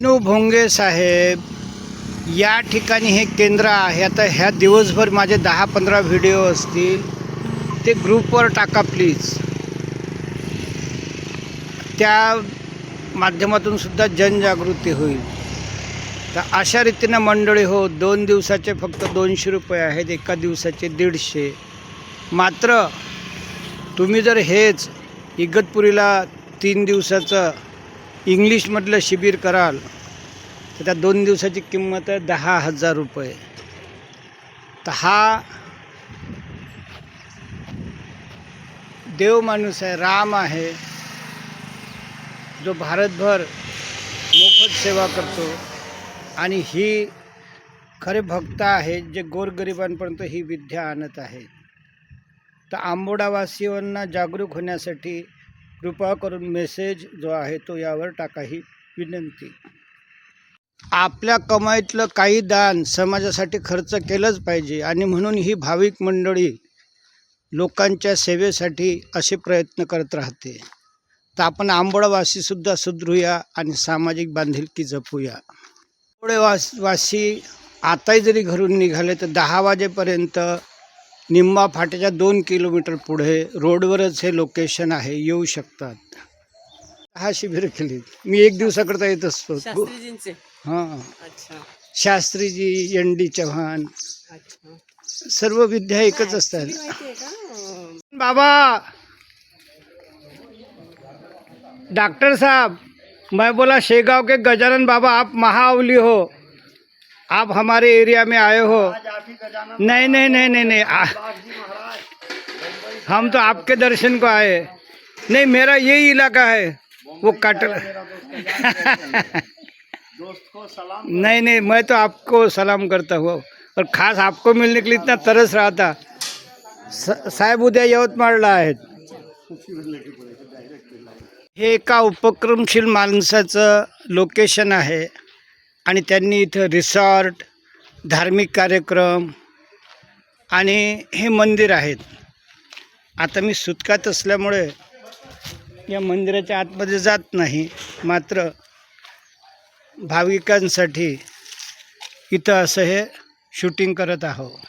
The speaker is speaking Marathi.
विष्णू भोंगे साहेब या ठिकाणी हे केंद्र आहे. आता ह्या दिवसभर माझे दहा पंधरा व्हिडिओ असतील. ते ग्रुपवर टाका प्लीज त्या माध्यमातून सुद्धा जनजागृती होईल. तर अशा रीतीनं मंडळी हो दोन दिवसाचे फक्त दोनशे रुपये आहेत एका दिवसाचे दीडशे. मात्र तुम्ही जर हेच इगतपुरीला तीन दिवसाचं इंग्लिशमधलं शिबिर कराल तर त्या दोन दिवसाची किंमत आहे दहा हजार रुपये. तर हा देव माणूस आहे राम आहे जो भारतभर मोफत सेवा करतो. आणि ही खरे भक्त आहेत जे गोरगरिबांपर्यंत ही विद्या आणत आहेत. तर आंबोडावासियांना जागरूक होण्यासाठी कृपा करून मेसेज जो आहे तो यावर टाका ही विनंती. आपल्या कमाईतलं काही दान समाजासाठी खर्च केलंच पाहिजे आणि म्हणून ही भाविक मंडळी लोकांच्या सेवेसाठी असे प्रयत्न करत राहते. तर आपण आंबोळवासीसुद्धा सुधरूया आणि सामाजिक बांधिलकी जपूया. आंबोडेवास वासी आताही जरी घरून निघाले तर दहा वाजेपर्यंत निंबा फाट्याच्या दोन किलोमीटर पुढे रोडवरच हे लोकेशन आहे येऊ शकतात. हा शिबिर केली. मी एक दिवसाकरता येत असतो. शास्त्रीजींचे? हां. अच्छा. शास्त्रीजी एन डी चव्हाण अच्छा. सर्व विद्या एकच असतात. का? बाबा! डॉक्टर साहब मैं बोला शेगांव के गजानन बाबा आप महाअवली हो. आप हमारे एरिया में आए हो। नहीं नहीं नहीं नहीं नहीं आ, हम तो आपके दर्शन को आए। नहीं मेरा यही इलाका है। वो काटल नहीं नहीं मैं तो आपको सलाम करता हूँ। और खास आपको मिलने के लिए इतना तरस रहा था। साहेब उद्या यवतमाळला आहेत। हे एका उपक्रमशील माणसाचं लोकेशन आहे. आणि त्यांनी इथं रिसॉर्ट धार्मिक कार्यक्रम आणि हे मंदिर आहेत. आता मी सुतकात असल्यामुळे या मंदिराच्या आतमध्ये जात नाही. मात्र भाविकांसाठी इथं असं हे शूटिंग करत आहोत